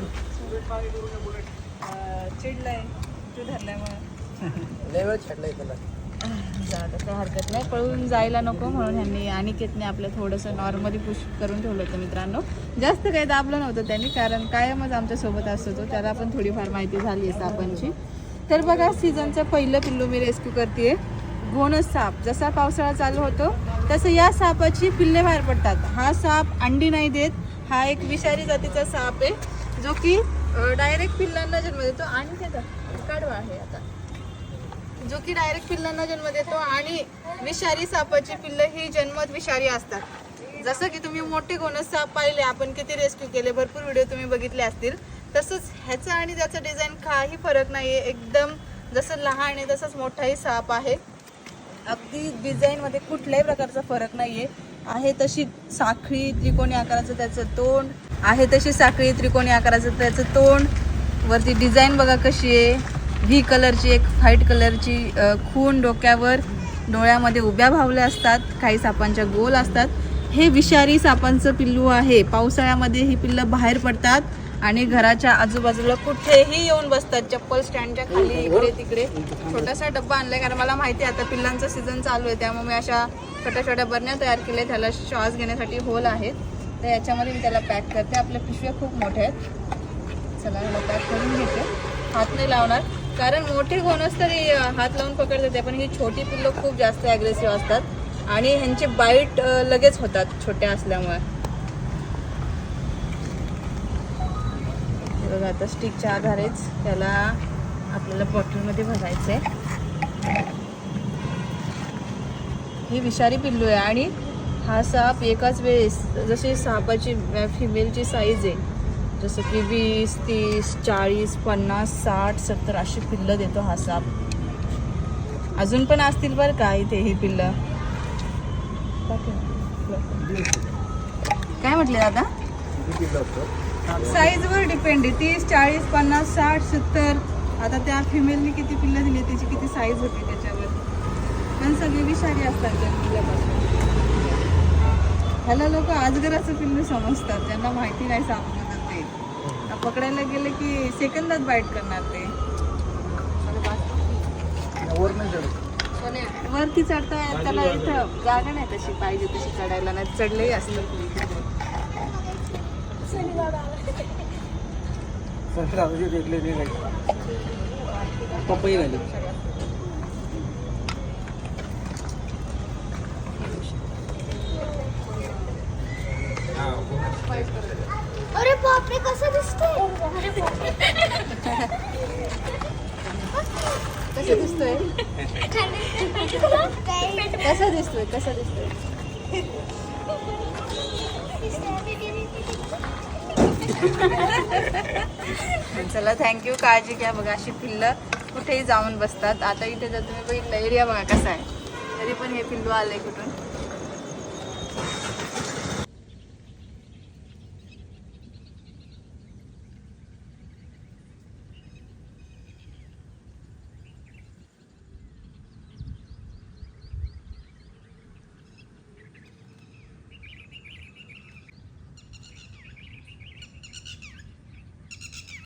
सोड चिडलाय तू धरल्यामुळे लय वेळ त्याला. जात काही हरकत नाही. पळून जायला नको म्हणून ह्यांनी अनिकेतने आपलं थोडंसं नॉर्मली पुश करून ठेवलं होतं मित्रांनो. जास्त काही दाबलं नव्हतं त्यांनी कारण कायमच आमच्यासोबत असतो तो. त्याला पण थोडीफार माहिती झाली आहे सापांची. तर बघा सीझनचं पहिलं पिल्लू मी रेस्क्यू करते घोणस साप. जसा पावसाळा चालू होतो तसं या सापाची पिल्ले बाहेर पडतात. हा साप अंडी नाही देत. हा एक विषारी जातीचा साप आहे. जो की डायरेक्ट पिल्लांना जन्म देतो आणि त्याचा कडवा आहे आता. जो की डायरेक्ट पिल्लांना जन्म देतो आणि विषारी सापाची पिल्लं ही जन्मत विषारी असतात. जसं की तुम्ही मोठे गोनस साप पाहिले आपण किती रेस्क्यू केले भरपूर व्हिडिओ तुम्ही बघितले असतील. तसंच ह्याचं आणि त्याचं डिझाईन काही फरक नाही आहे एकदम जसं लहान आहे तसंच मोठाही साप आहे. अगदी डिझाईनमध्ये कुठल्याही प्रकारचा फरक नाही आहे आहे तशी साखळी त्रिकोणी आकाराचं त्याचं तोंड. आहे तशी साखळी त्रिकोणी आकाराचं त्याचं तोंड. वरती डिझाईन बघा कशी आहे. व्ही कलरची एक व्हाईट कलरची खून डोक्यावर डोळ्यामध्ये उभ्या भावल्या असतात. काही सापांच्या गोल असतात. हे विषारी सापांचं पिल्लू आहे. पावसाळ्यामध्ये ही पिल्लं बाहेर पडतात आणि घराच्या आजूबाजूला कुठेही येऊन बसतात. चप्पल स्टँडच्या खाली इकडे तिकडे. छोटासा डब्बा आणलाय. कारण मला माहिती आहे आता पिल्लांचा सीझन चालू आहे. त्यामुळे मी अशा छोट्या छोट्या बरण्या तयार केल्या त्याला श्वास घेण्यासाठी होल आहेत. तर याच्यामध्ये मी त्याला पॅक करते. आपल्या पिशव्या खूप मोठ्या आहेत. चला ह्याला पॅक करून घेते. हात नाही लावणार. कारण मोठे घोणस तरी हात लावून पकडत पण ही छोटी पिल्लं खूप जास्त ॲग्रेसिव्ह असतात. आणि ह्यांचे बाईट लगेच होतात छोट्या असल्यामुळे. बघा आता स्टिकच्या आधारेच त्याला आपल्याला बॉटलमध्ये भरायचं आहे ही विषारी पिल्लू आहे आणि हा साप एकाच वेळेस जशी सापाची फिमेलची साईज आहे जसं की वीस तीस चाळीस पन्नास साठ सत्तर अशी पिल्लं देतो हा साप. अजून पण असतील बरं का इथे ही पिल्लं? काय म्हटले दादा? साईजवर डिपेंड आहे. तीस चाळीस पन्नास साठ सत्तर. आता त्या फिमेलने किती पिल्लं दिली त्याची किती साईज होती त्याच्यावर. पण सगळे विषारी असतात जन्मल्यापासून ह्याला लोक आजगराचं पिल्लू समजतात. ज्यांना माहिती नाही सापडत ते. पकडायला गेले की सेकंदात बाईट करणार ते. वरती चढता त्याला इथं जागा नाही तशी पाहिजे तशी चढायला. नाही चढलेही नाही. पपई झाली. अरे बापरे कसं दिसतो कसं दिसतोय? कसं दिसतोय? कसं दिसतोय? चला थँक्यू काळजी घ्या बघा अशी पिल्लं कुठेही जाऊन बसतात. आता इथे जर तुम्ही बघितलं एरिया बघा कसा आहे. तरी पण हे पिल्लू आलंय कुठून?